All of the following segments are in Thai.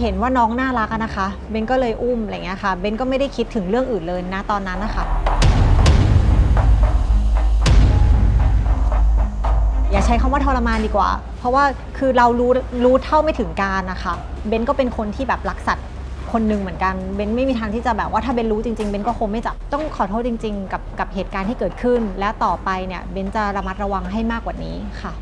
เห็นว่าน้องน่ารักอะนะคะ เบนก็เลยอุ้มอะไรเงี้ยค่ะ เบนก็ไม่ได้คิดถึงเรื่องอื่นเลยนะตอนนั้นนะคะอย่าใช้คำว่าทรมานดีกว่า เพราะว่าคือเรารู้รู้เท่าไม่ถึงการนะคะ เบนก็เป็นคนที่แบบรักสัตว์คนหนึ่งเหมือนกัน เบนไม่มีทางที่จะแบบว่าถ้าเบนรู้จริงๆ เบนก็คงไม่จับ ต้องขอโทษจริง ๆ กับกับเหตุการณ์ที่เกิดขึ้น และต่อไปเนี่ย เบนจะระมัดระวังให้มากกว่านี้ค่ะ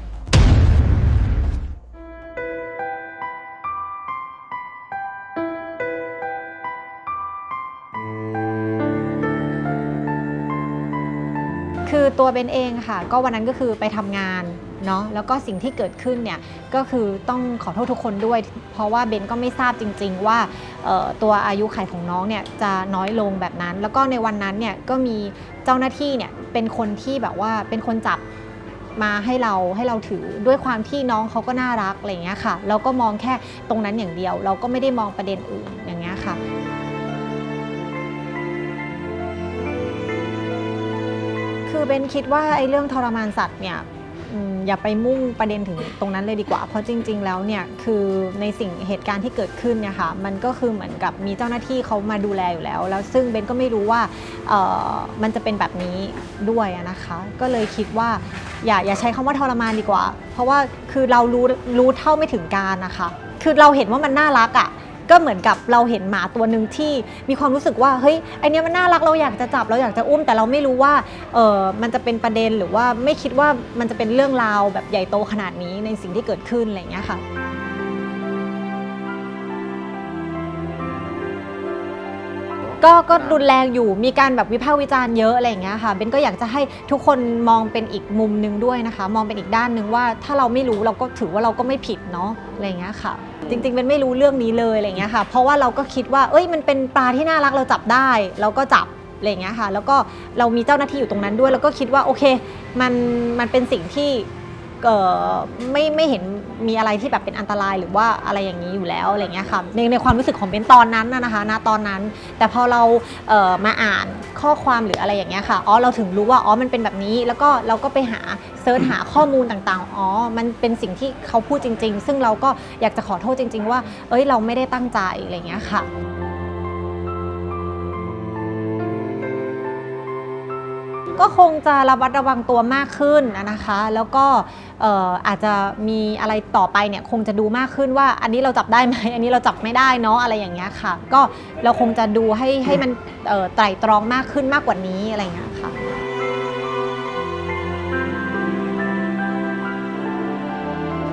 คือตัวเบนเองค่ะ ก็วันนั้นก็คือไปทำงานเนาะแล้วก็สิ่งที่เกิดขึ้นเนี่ยก็คือต้องขอโทษทุกคนด้วย เพราะว่าเบนก็ไม่ทราบจริง ๆ ว่าตัวอายุไขของน้องเนี่ยจะน้อยลงแบบนั้น แล้วก็ในวันนั้นเนี่ยก็มีเจ้าหน้าที่เนี่ยเป็นคนที่แบบว่าเป็นคนจับมาให้เราให้เราถือด้วยความที่น้องเขาก็น่ารักอะไรเงี้ยค่ะ เราก็มองแค่ตรงนั้นอย่างเดียว เราก็ไม่ได้มองประเด็นอื่นอย่างเงี้ยค่ะ คือเบนคิดว่าไอ้เรื่องทรมานสัตว์เนี่ยอย่าไปมุ่งประเด็นถึงตรงนั้นเลยดีกว่า เพราะจริง ๆ แล้วเนี่ยคือในสิ่งเหตุการณ์ที่เกิดขึ้นเนี่ยค่ะมันก็คือเหมือนกับมีเจ้าหน้าที่เขามาดูแลอยู่แล้ว แล้วซึ่งเบนก็ไม่รู้ว่าเออมันจะเป็นแบบนี้ด้วยนะคะ ก็เลยคิดว่าอย่าอย่าใช้คำว่าทรมานดีกว่า เพราะว่าคือเรารู้รู้เท่าไม่ถึงการนะคะ คือเราเห็นว่ามันน่ารักอะ่ะ ก็เหมือนกับเราเห็นหมาตัวหนึ่งที่มีความรู้สึกว่าเฮ้ยไอเนี้ยมันน่ารักเราอยากจะจับเราอยากจะอุ้ม แต่เราไม่รู้ว่าเออมันจะเป็นประเด็นหรือว่าไม่คิดว่ามันจะเป็นเรื่องราวแบบใหญ่โตขนาดนี้ในสิ่งที่เกิดขึ้นอะไรอย่างเงี้ยค่ะ ก็ก็รุนแรงอยู่มีการแบบวิพากษ์วิจารณ์เยอะอะไรอย่างเงี้ยค่ะเบนก็อยากจะให้ทุกคนมองเป็นอีกมุมหนึงด้วยนะคะ มองเป็นอีกด้านหนึ่งว่าถ้าเราไม่รู้เราก็ถือว่าเราก็ไม่ผิดเนาะอะไรอย่างเงี้ยค่ะ จริงๆเบนไม่รู้เรื่องนี้เลยอะไรอย่างเงี้ยค่ะ เพราะว่าเราก็คิดว่า เอ้ยมันเป็นปลาที่น่ารักเราจับได้ เราก็จับอะไรอย่างเงี้ยค่ะ แล้วก็เรามีเจ้าหน้าที่อยู่ตรงนั้นด้วย แล้วก็คิดว่าโอเค มันมันเป็นสิ่งที่เอ่อไม่ไม่เห็น มีอะไรที่แบบเป็นอันตรายหรือว่าอะไรอย่างนี้อยู่แล้วอะไรเงี้ยค่ะในในความรู้สึกของเบนตอนนั้นนะนะคะณตอนนั้น แต่พอเราเอ่อมาอ่านข้อความหรืออะไรอย่างเงี้ยค่ะอ๋อเราถึงรู้ว่าอ๋อมันเป็นแบบนี้ แล้วก็เราก็ไปหาเซิร์ชหาข้อมูลต่างๆอ๋อมันเป็นสิ่งที่เขาพูดจริง ๆ ซึ่งเราก็อยากจะขอโทษจริง ๆ ว่า เอ้ยเราไม่ได้ตั้งใจอะไรเงี้ยค่ะ ก็คงจะระมัดระวังตัวมากขึ้นนะคะ แล้วก็เอ่ออาจจะมีอะไรต่อไปเนี่ยคงจะดูมากขึ้นว่า อันนี้เราจับได้ไหมอันนี้เราจับไม่ได้เนาะอะไรอย่างเงี้ยค่ะ ก็เราคงจะดูให้ให้มันเอ่อไตร่ตรองมากขึ้นมากกว่านี้อะไรอย่างเงี้ยค่ะ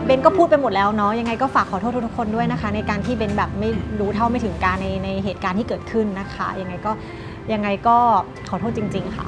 เบนก็พูดไปหมดแล้วเนาะยังไงก็ฝากขอโทษทุกๆคนด้วยนะคะ ในการที่เบนแบบไม่รู้เท่าไม่ถึงการในในเหตุการณ์ที่เกิดขึ้นนะคะ ยังไงก็ยังไงก็ขอโทษจริง ๆ ค่ะ